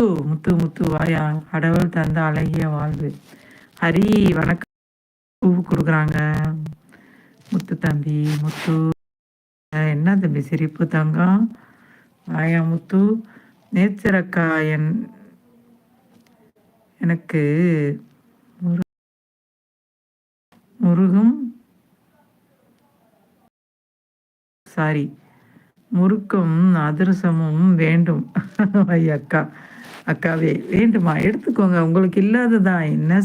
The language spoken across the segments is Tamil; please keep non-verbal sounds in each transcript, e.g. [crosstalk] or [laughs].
முத்து முத்து முத்து வாயா கடவுள் தந்த அழகிய வாழ்வு. ஹரி வணக்கம். பூ கொடுக்குறாங்க. முத்து தம்பி முத்து. என்ன தம்பி சிரிப்பு தங்கம்? வாயா முத்து. நேச்சரக்கா என் எனக்கு முருகம் முருகும். சாரி முறுக்கும் அதிரசமும் வேண்டும். [laughs] ஐயக்கா. அக்காவே வேண்டுமா? எடுத்துக்கோங்க. உங்களுக்கு இல்லாததான் என்ன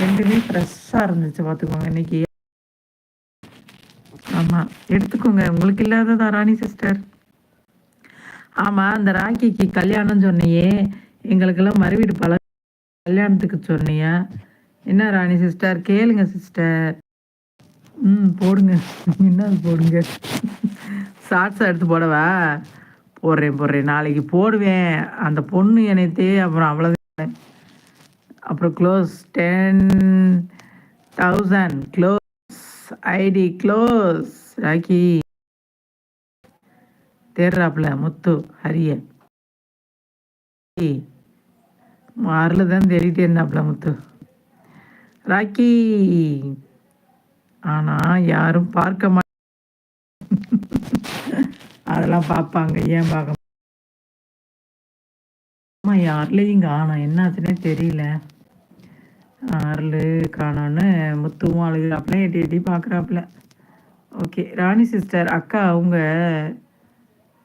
ரெண்டுமே ஃப்ரெஷ்ஷாக இருந்துச்சு பார்த்துக்கோங்க. இன்னைக்கு ஆமாம் எடுத்துக்கோங்க. உங்களுக்கு இல்லாததா ராணி சிஸ்டர் ஆமாம் அந்த ராக்கிக்கு கல்யாணம் சொன்னியே. எங்களுக்கெல்லாம் மறுவீடு பல கல்யாணத்துக்கு சொன்னியா? என்ன ராணி சிஸ்டர் கேளுங்க சிஸ்டர் ம் போடுங்க. [laughs] என்ன போடுங்க? [laughs] ஷார்ட்ஸ் எடுத்து போடவா? போடுறேன் போடுறேன் நாளைக்கு போடுவேன். அந்த பொண்ணு என்னைத்தே அப்புறம் அவ்வளோதான் அப்புறம் close ten thousand close ID close Rocky. தேர்றாப்புல Muthu ஹரிய மாரில் தான் தேடிட்டே இருந்தாப்புல முத்து. ராக்கி. ஆனா யாரும் பார்க்க மாட்டேன் அதெல்லாம் பார்ப்பாங்க ஏன் பார்க்க அம்மா யார்லேயும் காணும் என்னாச்சுன்னே தெரியல. அருள் காணோன்னு முத்துவும் அழுகிறாப்புல எட்டி எட்டி பார்க்குறாப்புல ஓகே ராணி சிஸ்டர் அக்கா உங்க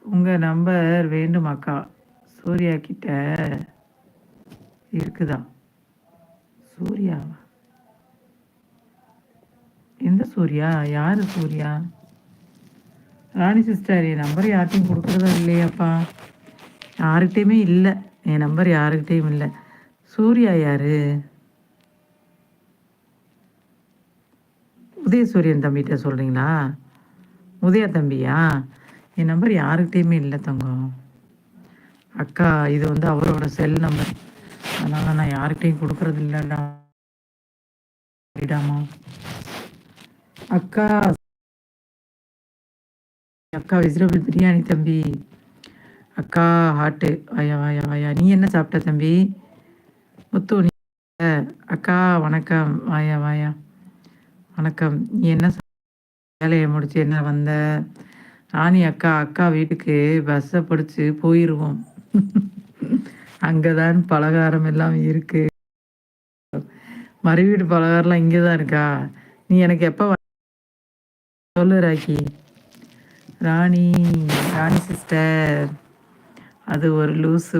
உங்க நம்பர் வேண்டும் அக்கா. சூர்யா கிட்ட இருக்குதா? சூர்யாவா? எந்த சூர்யா? யாரு சூர்யா? ராணி சிஸ்டர் என் நம்பர் யார்கிட்டையும் கொடுக்குறதா இல்லையாப்பா? யாருக்கிட்டையுமே இல்லை. என் நம்பர் யாருக்கிட்டேயும் இல்லை. சூர்யா யார்? உதயசூரியன் தம்பிகிட்ட சொல்கிறீங்களா உதயா தம்பியா? என் நம்பர் யாருக்கிட்டேயுமே இல்லை தங்கம். அக்கா இது வந்து அவரோட செல் நம்பர் அதனால் நான் யாருக்கிட்டையும் கொடுக்குறது இல்லைடா அக்கா அக்கா வெஜிடபிள் பிரியாணி தம்பி. அக்கா ஹாட்டு வாயா வாயா வாயா. நீ என்ன சாப்பிட்ட தம்பி? முத்து நீ அக்கா வணக்கம். வாயா வாயா. வணக்கம். நீ என்ன வேலையை முடிச்சு என்ன வந்த? ராணி அக்கா அக்கா வீட்டுக்கு பஸ்ஸை பிடிச்சி போயிடுவோம் அங்கதான் பலகாரம் எல்லாம் இருக்கு. மறுவீடு பலகாரம்லாம் இங்கே தான் இருக்கா? நீ எனக்கு எப்போ சொல்லு ராக்கி. ராணி ராணி சிஸ்டர் அது ஒரு லூசு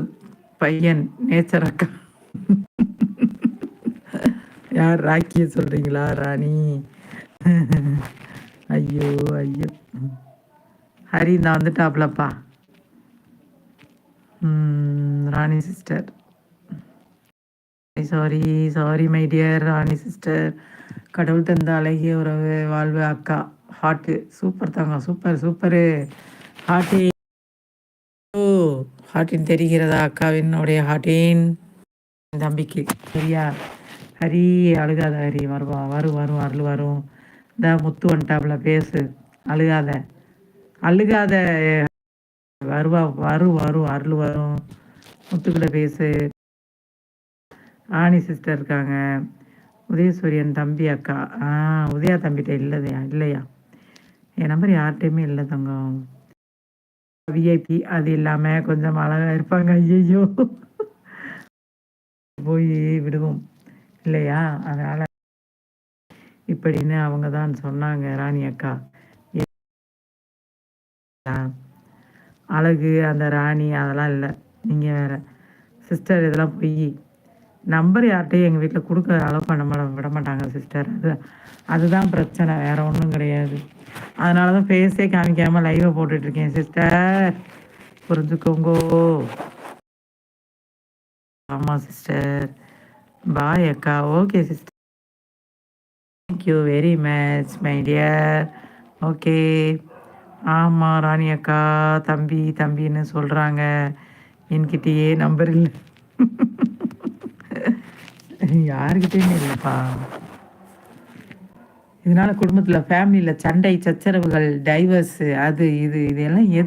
பையன் நேச்சர் அக்கா. யார் ராக்கியை சொல்றீங்களா ராணி? ஐயோ ஐயோ. ஹரி நான் வந்துட்டாப்லப்பா. Rani sister sorry sorry my dear Rani sister கடவுள் தந்த அழகிய உறவு வாழ்வு அக்கா. ஹாட்டு சூப்பர் தாங்க சூப்பர் சூப்பரு ஹாட்டி ஓ ஹாட்டின் தெரிகிறதா அக்காவினுடைய ஹாட்டின் என் தம்பிக்கு சரியா? ஹரி அழுகாத ஹரி வருவா வரும் வரும் அருள் வரும். இந்த முத்து வந்துட்டாப்புல பேசு. அழுகாத. அழுகாத வருவா வரும் வரும் அருள் வரும். முத்துக்கிட்ட பேசு. ஆணி சிஸ்டர் இருக்காங்க. உதயசூரியன் தம்பி அக்கா. ஆ உதயா தம்பிகிட்ட இல்லதையா இல்லையா? என் நம்பர் யார்கிட்டையுமே இல்லை தங்கம். விஐபி அது இல்லாமல் கொஞ்சம் அழகாக இருப்பாங்க. ஐயோ போய் விடுவோம். இல்லையா? அதனால் இப்படின்னு அவங்க தான் சொன்னாங்க ராணி அக்கா. அழகு அந்த ராணி அதெல்லாம் இல்லை. நீங்கள் வேற. சிஸ்டர் இதெல்லாம் பொய் நம்பர் யார்கிட்டையும் எங்கள் வீட்டில் கொடுக்க அளவு பண்ண மாட விட மாட்டாங்க சிஸ்டர் அது அதுதான் பிரச்சனை. வேறு ஒன்றும் கிடையாது. அதனால தான் ஃபேஸே காமிக்காமல் லைவை போட்டுட்ருக்கேன் சிஸ்டர் புரிஞ்சுக்கோங்கோ. ஆமாம் சிஸ்டர் பாய் அக்கா. Okay sister thank you very much my dear okay ஆமாம் ராணி அக்கா. தம்பி தம்பின்னு சொல்கிறாங்க என்கிட்டயே நம்பர் இல்லை. யாருக்கிட்டேயுமே இல்லைப்பா. இதனால குடும்பத்தில் ஃபேமிலியில் சண்டை சச்சரவுகள் டைவர்ஸு அது இது இதெல்லாம் எது